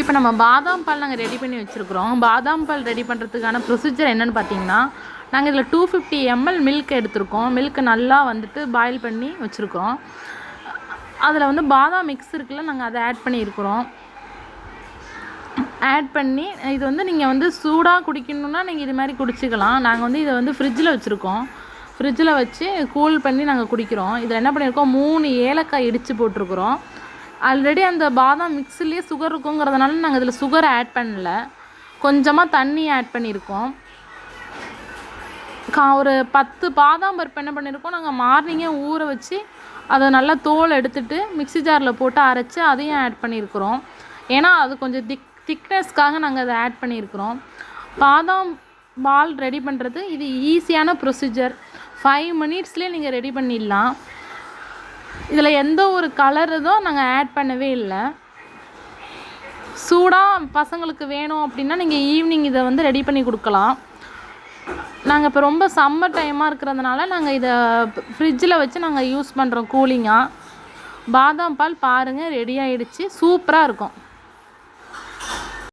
இப்போ நம்ம பாதாம் பால் நாங்கள் ரெடி பண்ணி வச்சுருக்குறோம். பாதாம் பால் ரெடி பண்ணுறதுக்கான ப்ரொசீஜர் என்னென்னு பார்த்தீங்கன்னா நாங்கள் இதில் டூ ஃபிஃப்டி எம்எல் மில்க் எடுத்திருக்கோம். மில்க் நல்லா வந்துட்டு பாயில் பண்ணி வச்சுருக்கோம் அதில் வந்து பாதாம் மிக்ஸ் இருக்குல்ல நாங்கள் அதை ஆட் பண்ணியிருக்கிறோம். ஆட் பண்ணி இது வந்து நீங்கள் வந்து சூடாக குடிக்கணுன்னா நீங்கள் இது மாதிரி குடிச்சிக்கலாம். நாங்கள் வந்து இதை வந்து ஃப்ரிட்ஜில் வச்சுருக்கோம். ஃப்ரிட்ஜில் வச்சு கூல் பண்ணி நாங்கள் குடிக்கிறோம். இதில் என்ன பண்ணியிருக்கோம்? மூணு ஏலக்காய் இடித்து போட்டிருக்குறோம். ஆல்ரெடி அந்த பாதாம் மிக்ஸிலே சுகர் இருக்குங்கிறதுனால நாங்கள் இதில் சுகர் ஆட் பண்ணல. கொஞ்சமாக தண்ணி ஆட் பண்ணியிருக்கோம் கா ஒரு பத்து பாதாம் பருப்பு என்ன பண்ணியிருக்கோம் நாங்கள் மார்னிங்கே ஊற வச்சு அதை நல்லா தோல் எடுத்துட்டு மிக்ஸி ஜாரில் போட்டு அரைச்சி அதையும் ஆட் பண்ணியிருக்கிறோம் ஏன்னா அது கொஞ்சம் திக் திக்னஸ்க்காக நாங்கள் அதை ஆட் பண்ணியிருக்கிறோம் பாதாம் பால் ரெடி பண்ணுறது இது ஈஸியான ப்ரொசீஜர் ஃபைவ் மினிட்ஸ்லேயே நீங்கள் ரெடி பண்ணிடலாம். இதில் எந்த ஒரு கலர் இதுவும் நாங்கள் ஆட் பண்ணவே இல்லை. சூடாக பசங்களுக்கு வேணும் அப்படின்னா நீங்கள் ஈவினிங் இதை வந்து ரெடி பண்ணி கொடுக்கலாம். நாங்கள் இப்போ ரொம்ப சம்மர் டைமாக இருக்கிறதுனால நாங்கள் இதை ஃப்ரிட்ஜில் வச்சு நாங்கள் யூஸ் பண்ணுறோம் கூலிங்காக பாதாம் பால் பாருங்கள் ரெடி ஆகிடுச்சி சூப்பராக இருக்கும்.